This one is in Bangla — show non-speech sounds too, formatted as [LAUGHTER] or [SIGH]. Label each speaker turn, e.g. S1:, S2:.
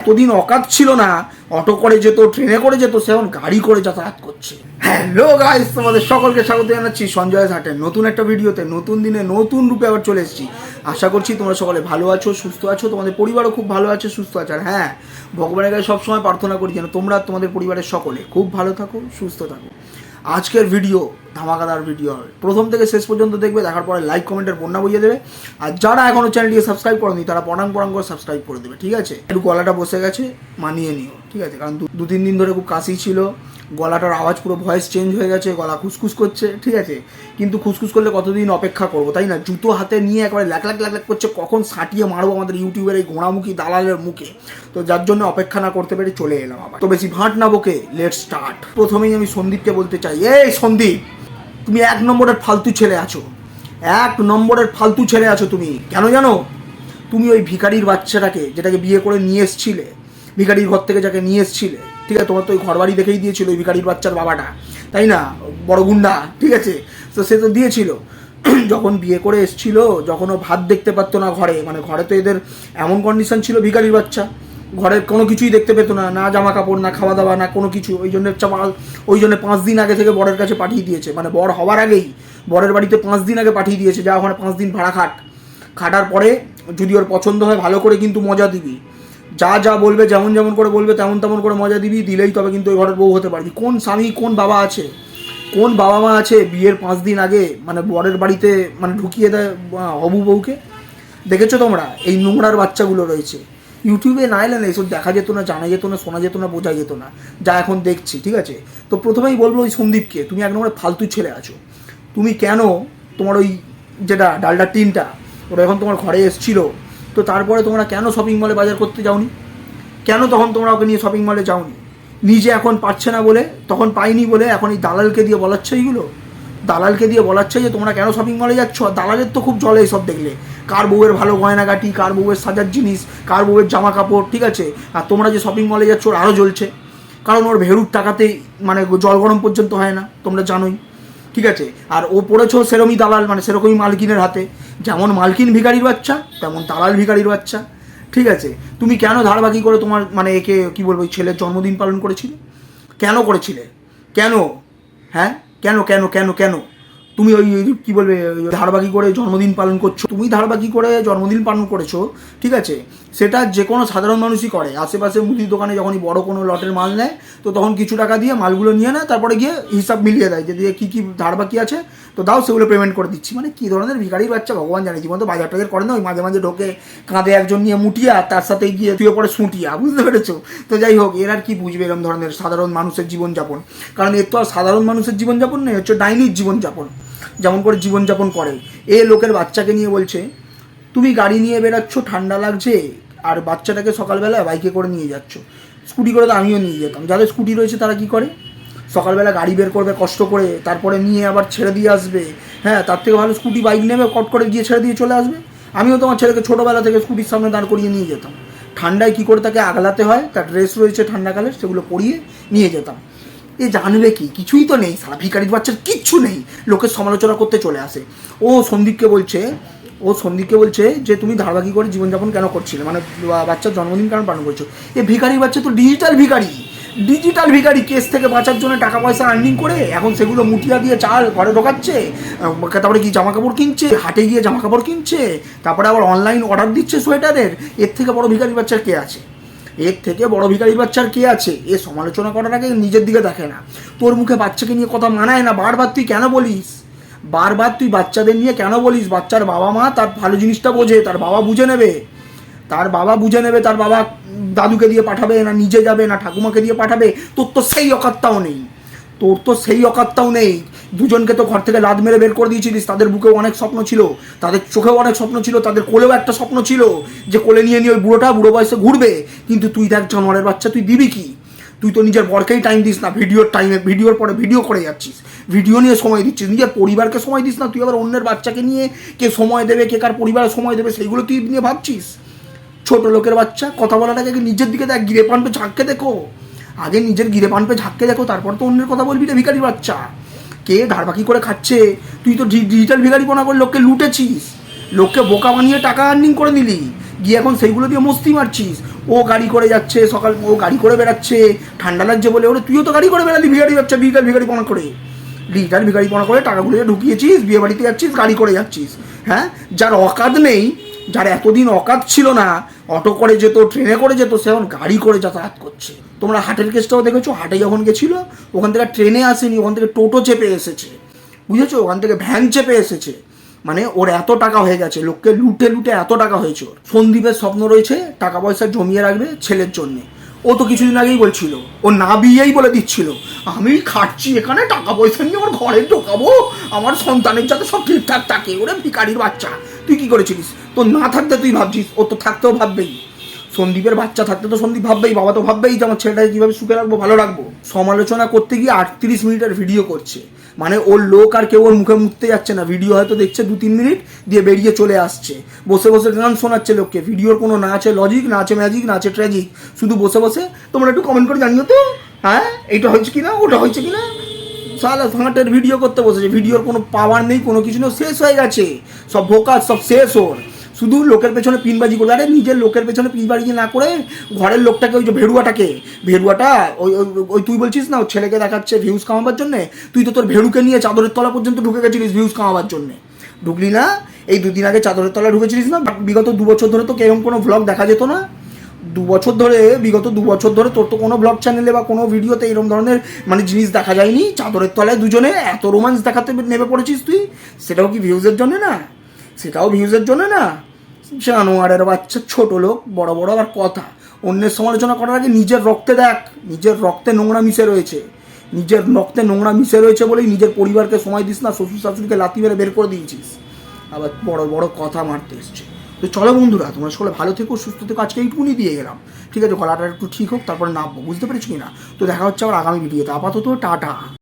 S1: এতদিন অকাত ছিল না, অটো করে যেত, ট্রেনে করে যেত, সে এখন গাড়ি করে যাতায়াত করছে। হ্যালো গাইস তোমাদের সকলকে স্বাগত জানাচ্ছি সঞ্জয় ঘাটের নতুন একটা ভিডিওতে, নতুন দিনে নতুন রূপে আবার চলে এসেছি। আশা করছি তোমরা সকলে ভালো আছো, সুস্থ আছো, তোমাদের পরিবারও খুব ভালো আছে, সুস্থ আছে। আর হ্যাঁ ভগবানের কাছে সবসময় প্রার্থনা করি যেন তোমরা তোমাদের পরিবারের সকলে খুব ভালো থাকো, সুস্থ থাকো। আজকের ভিডিও ধামাকাদার ভিডিও হবে। প্রথম থেকে শেষ পর্যন্ত দেখবে, দেখার পরে লাইক কমেন্টের বন্যা বুঝিয়ে দেবে। আর যারা এখনও চ্যানেলটিকে সাবস্ক্রাইব করেনি, তারা পড়াং পড়াং করে সাবস্ক্রাইব করে দেবে, ঠিক আছে? একটু গলাটা বসে গেছে, মানিয়ে নিও। ঠিক আছে, কারণ দু- তিন দিন ধরে খুব কাশি ছিল, গলাটার আওয়াজ পুরো ভয়েস চেঞ্জ হয়ে গেছে, গলা খুসখুস করছে, ঠিক আছে? কিন্তু খুসখুস করলে কতদিন অপেক্ষা করব, তাই না? জুতো হাতে নিয়ে একবারে ল্যাক ল্যাক ল্যাক করছে, কখন সাটিয়ে মারবো আমাদের ইউটিউবের এই ঘোড়ামুখী দালালের মুখে? তো যার জন্য অপেক্ষা না করতে পেরে চলে এলাম আবার। তো বেশি ভাঁট না বকে লেট স্টার্ট প্রথমেই আমি সন্দীপকে বলতে চাই, এই সন্দীপ, তুমি এক নম্বরের ফালতু ছেলে আছো। এক নম্বরের ফালতু ছেলে আছো তুমি, কেন জানো? তুমি ওই ভিখারির বাচ্চাটাকে, যেটাকে বিয়ে করে নিয়ে এসছিলে ভিখারির ঘর থেকে যাকে নিয়ে এসছিলে, ঠিক আছে? তোমার তো ওই ঘর বাড়ি দেখেই দিয়েছিল ওই ভিখারির বাচ্চার বাবাটা, তাই না? বড় গুন্ডা, ঠিক আছে? তো সে তো দিয়েছিল। [CLEARS THROAT] যখন বিয়ে করে এসছিল, যখন ও ভাত দেখতে পারতো না ঘরে মানে ঘরে তো এদের এমন কন্ডিশন ছিল ভিখারির বাচ্চা ঘরের কোনো কিছুই দেখতে পেতো না না জামা কাপড় না খাওয়া দাওয়া না কোনো কিছু। ওই জন্য ওই জন্য পাঁচ দিন আগে থেকে বরের কাছে পাঠিয়ে দিয়েছে। মানে বর হওয়ার আগেই বরের বাড়িতে পাঁচ দিন আগে পাঠিয়ে দিয়েছে, যা ওখানে পাঁচ দিন ভাড়া খাট। খাটার পরে যদি ওর পছন্দ হয়, ভালো করে কিন্তু মজা দিবি। যা যা বলবে, যেমন যেমন করে বলবে, তেমন তেমন করে মজা দিবি, দিলেই তবে কিন্তু ওই ঘরের বউ হতে পারবি। কোন স্বামী কোন বাবা আছে? কোন বাবা মা আছে বিয়ের পাঁচ দিন আগে মানে বরের বাড়িতে মানে ঢুকিয়ে দেয় হবু বউকে? দেখেছ তোমরা? এই নোংরার বাচ্চাগুলো রয়েছে। ইউটিউবে না এলে না এসব দেখা যেত না, জানা যেত না, শোনা যেত না, বোঝা যেত না। যা এখন দেখছি, ঠিক আছে? তো প্রথমেই বলব ওই সন্দীপকে, তুমি এক নম্বরে ফালতু ছেলে আছো। তুমি কেন তোমার ওই যেটা ডালডা টিনটা, ওটা এখন তোমার ঘরে এসছিল তো তারপরে তোমরা কেন শপিং মলে বাজার করতে যাওনি? কেন তখন তোমরা ওকে নিয়ে শপিং মলে যাওনি? নিজে এখন পারছে না বলে, তখন পাইনি বলে এখন এই দালালকে দিয়ে বলাচ্ছে এইগুলো? দালালকে দিয়ে বলাচ্ছে যে তোমরা কেন শপিং মলে যাচ্ছ? দালালের তো খুব জলে সব দেখলে। কার বউয়ের ভালো গয়নাগাটি, কার বউয়ের সাজার জিনিস, কার বউয়ের জামা কাপড় ঠিক আছে? আর তোমরা যে শপিং মলে যাচ্ছ, ওর আরও জ্বলছে। কারণ ওর ভেরুর টাকাতেই মানে জল গরম পর্যন্ত হয় না, তোমরা জানোই। ঠিক আছে? আর ও পড়েছ সেরমই দালাল মানে সেরকমই মালকিনের হাতে। যেমন মালকিন ভিখারির বাচ্চা, তেমন দালাল ভিখারির বাচ্চা। ঠিক আছে? তুমি কেন ধারাবাকি করে তোমার মানে একে, কি বলব ছেলের জন্মদিন পালন করেছিলে? কেন করেছিলে? কেন? হ্যাঁ? কেন কেন কেন কেন? তুমি ওই কি বলবে ধারাবাকি করে জন্মদিন পালন করছ, তুমি ধারাবাকি করে জন্মদিন পালন করেছ, ঠিক আছে? সেটা যে কোনো সাধারণ মানুষই করে। আশেপাশে মুদির দোকানে যখনই বড় কোনো লটের মাল নেয়, তো তখন কিছু টাকা দিয়ে মালগুলো নিয়ে নেয়, তারপরে গিয়ে হিসাব মিলিয়ে দেয় যে কী কী ধার বাকি আছে, তো দাও সেগুলো পেমেন্ট করে দিচ্ছি। মানে কী ধরনের ভিখারির বাচ্চা, ভগবান জানে। জীবন তো বাজার টাজার করে না, ওই মাঝে মাঝে ঢোকে, কাঁধে একজন নিয়ে মুটিয়া তার সাথে গিয়ে তুই পরে সুটিয়া, বুঝতে পেরেছ? তো যাই হোক, এর আর কি বুঝবে এরকম ধরনের সাধারণ মানুষের জীবনযাপন? কারণ এর তো আর সাধারণ মানুষের জীবনযাপন নেই হচ্ছে ডাইনির জীবনযাপন। যেমন করে জীবনযাপন করে এ লোকের বাচ্চাকে নিয়ে বলছে, তুমি গাড়ি নিয়ে বেরাচ্ছ ঠান্ডা লাগছে, আর বাচ্চাটাকে সকালবেলা বাইকে করে নিয়ে যাচ্ছ। স্কুটি করে তো আমিও নিয়ে যেতাম। যাদের স্কুটি রয়েছে তারা কি করে? সকালবেলা গাড়ি বের করবে কষ্ট করে, তারপরে নিয়ে আবার ছেড়ে দিয়ে আসবে। হ্যাঁ তার থেকে ভালো স্কুটি, বাইক নেবে, কট করে গিয়ে ছেড়ে দিয়ে চলে আসবে। আমিও তোমার ছেলেকে ছোটোবেলা থেকে স্কুটির সামনে দাঁড় করিয়ে নিয়ে যেতাম। ঠান্ডায় কী করে তাকে আগলাতে হয়? তার ড্রেস রয়েছে ঠান্ডাকালের সেগুলো পরিয়ে নিয়ে যেতাম। এ জানবে কি? কিছুই তো নেই সারা ভিকারির বাচ্চার কিচ্ছু নেই। লোকের সমালোচনা করতে চলে আসে। ও সন্দীপকে বলছে, ও সন্দীপকে বলছে যে, তুমি ধারাবাহিক করে জীবনযাপন কেন করছিলে? মানে বাচ্চার জন্মদিন কেন পালন করছ? এ ভিখারি বাচ্চা তো ডিজিটাল ভিখারি। ডিজিটাল ভিখারি, কেস থেকে বাঁচার জন্য টাকা পয়সা আর্নিং করে এখন সেগুলো মুটিয়া দিয়ে চাল ঘরে ঢোকাচ্ছে তারপরে কি জামা কাপড় কিনছে, হাটে গিয়ে জামা কাপড় কিনছে, তারপরে আবার অনলাইন অর্ডার দিচ্ছে সোয়েটারের। এর থেকে বড় ভিখারি বাচ্চার কে আছে? এর থেকে বড় ভিকারি বাচ্চার কে আছে? এ সমালোচনা করার আগে নিজের দিকে দেখে না। তোর মুখে বাচ্চাকে নিয়ে কথা মানায় না। বারবার তুই কেন বলিস? বারবার তুই বাচ্চাদের নিয়ে কেন বলিস? বাচ্চার বাবা মা তার ভালো জিনিসটা বোঝে, তার বাবা বুঝে নেবে। তার বাবা বুঝে নেবে, তার বাবা দাদুকে দিয়ে পাঠাবে, না নিজে যাবে, না ঠাকুমাকে দিয়ে পাঠাবে। তোর তো সেই অকাত্তাও নেই। তোর তো সেই অকাতটাও নেই। দুজনকে তো ঘর থেকে লাদ মেরে বের করে দিয়েছিলিস। তাদের বুকেও অনেক স্বপ্ন ছিল। তাদের চোখেও অনেক স্বপ্ন ছিল। তাদের কোলেও একটা স্বপ্ন ছিল যে কোলে নিয়ে নিয়ে ওই বুড়োটা বুড়ো বয়সে ঘুরবে। কিন্তু তুই দেখ, জানোয়ারের বাচ্চা, তুই দিবি কি? তুই তো নিজের বরকেই টাইম দিস না। ভিডিওর টাইমে ভিডিওর পরে ভিডিও করে যাচ্ছিস। ভিডিও নিয়ে সময় দিচ্ছিস। নিজের পরিবারকে সময় দিস না। তুই আবার অন্যের বাচ্চাকে নিয়ে কে সময় দেবে, কে কার পরিবারের সময় দেবে, সেইগুলো তুই নিয়ে ভাবছিস। ছোট লোকের বাচ্চা, কথা বলাটাকে নিজের দিকে দেখ। গিরে পানপে ঝাঁককে দেখো। আগে নিজের গিরে পানপে ঝাঁককে দেখো, তারপর তো অন্যের কথা বলবি রে ভিখারি বাচ্চা। কে ধারবাকি করে খাচ্ছে? তুই তো ডিজিটাল ভিখারিপনা করে লোককে লুটেছিস। লোককে বোকা বানিয়ে টাকা আর্নিং করে দিলি। গিয়ে এখন সেইগুলো দিয়ে মস্তি মারছিস। ও গাড়ি করে যাচ্ছে, সকাল ও গাড়ি করে বেড়াচ্ছে, ঠান্ডা লাগছে বলে ওরে তুইও তো গাড়ি করে বেড়ালি ভিগাড়ি বাচ্চা ডিজিটাল ভিগাড়ি পনা করে। ডিজিটাল ভিগাড়ি পনা করে টাকাগুলো ঢুকিয়েছিস, বিয়ে বাড়িতে যাচ্ছিস, গাড়ি করে যাচ্ছিস হ্যাঁ? যার অকাত নেই, যার এতদিন অকাত ছিল না, অটো করে যেত, ট্রেনে করে যেত, সে এখন গাড়ি করে যাতায়াত করছে। তোমরা হাটের কেসটাও দেখেছ? হাটে যখন গেছিল, ওখান থেকে ট্রেনে আসেনি, ওখান থেকে টোটো চেপে এসেছে। বুঝেছ? ওখান থেকে ভ্যান চেপে এসেছে। মানে ওর এত টাকা হয়ে গেছে, লোককে লুটে লুটে এত টাকা হয়েছে ওর। সন্দীপের স্বপ্ন রয়েছে, টাকা পয়সা জমিয়ে রাখবে ছেলের জন্যে। ও তো কিছুদিন আগেই বলছিল, ও না বিয়েই বলে দিচ্ছিল, আমি খাচ্ছি এখানে, টাকা পয়সা নিয়ে আমার ঘরে ঢোকাবো। আমার সন্তানের যাতে সব ঠিকঠাক থাকে, ওরে ভিকারির বাচ্চা। তুই কি করেছিলিস? তোর না থাকতে তুই ভাবছিস? ও তো থাকতেও ভাববেই। সন্দীপের বাচ্চা থাকতে তো সন্দীপ ভাববেই, বাবা তো ভাববেই যে আমার ছেলেটাকে কীভাবে সুখে রাখব, ভালো রাখব। সমালোচনা করতে গিয়ে আটত্রিশ মিনিটের ভিডিও করছে। মানে ওর লোক আর কেউ ওর মুখে মুখতে যাচ্ছে না। ভিডিও হয়তো দেখছে দু তিন মিনিট, দিয়ে বেরিয়ে চলে আসছে। বসে বসে গান শোনাচ্ছে লোককে। ভিডিওর কোনো না আছে লজিক না আছে ম্যাজিক না আছে ট্র্যাজিক শুধু বসে বসে, তোমরা একটু কমেন্ট করে জানিও তো। হ্যাঁ? এইটা হয়েছে কিনা? ওটা হয়েছে কিনা? সালা ফাঁটের ভিডিও করতে বসেছে। ভিডিওর কোনো পাওয়ার নেই, কোনো কিছু নেই। শেষ হয়ে গেছে। সব ভোকাস সব শেষ ওর। শুধু লোকের পেছনে পিনবাজি করলে। আরে নিজের লোকের পেছনে পিনবাজি না করে ঘরের লোকটাকে ওই যে ভেড়ুয়াটাকে, ভেড়ুয়াটা, ওই, ওই- তুই বলছিস না ছেলেকে দেখাচ্ছে ভিউজ কামাবার জন্য? তুই তো তোর ভেড়ুকে নিয়ে চাদরের তলা পর্যন্ত ঢুকে গেছিলিস ভিউজ কামাবার জন্য। ঢুকলি না? এই দুদিন আগে চাদরের তলা ঢুকেছিলিস না? বিগত দু বছর ধরে তো এরকম কোনো ভ্লগ দেখা যেত না? দু বছর ধরে, বিগত দু বছর ধরে তোর তো কোনো ব্লগ চ্যানেলে বা কোনো ভিডিওতে এরকম ধরনের মানে জিনিস দেখা যায়নি? চাদরের তলায় দুজনে এত রোমান্স দেখাতে নেমে পড়েছিস তুই? সেটাও কি ভিউজের জন্য না? সেটাও ভিউজের জন্য না? জানোয়ারের বাচ্চা ছোট লোক, বড় বড় আবার কথা। অন্যের সমালোচনা করার আগে নিজের রক্তে দেখ, নিজের রক্তে নোংরা মিশে রয়েছে। নিজের রক্তে নোংরা মিশে রয়েছে বলেই নিজের পরিবারকে সময় দিস না, শ্বশুর শাশুড়িকে লাথি মেরে বের করে দিয়েছিস। আবার বড় বড় কথা মারতে এসছে। তো চলো বন্ধুরা, তোমরা সকলে ভালো থেকো, সুস্থ থেকো, আজকে এইটুকুনি দিয়ে গেলাম। ঠিক আছে, গলাটা একটু ঠিক হোক, তারপরে নামবো, বুঝতে পেরেছি কি না তো দেখা হচ্ছে আবার আগামী ভিডিওতে আপাতত টাটা।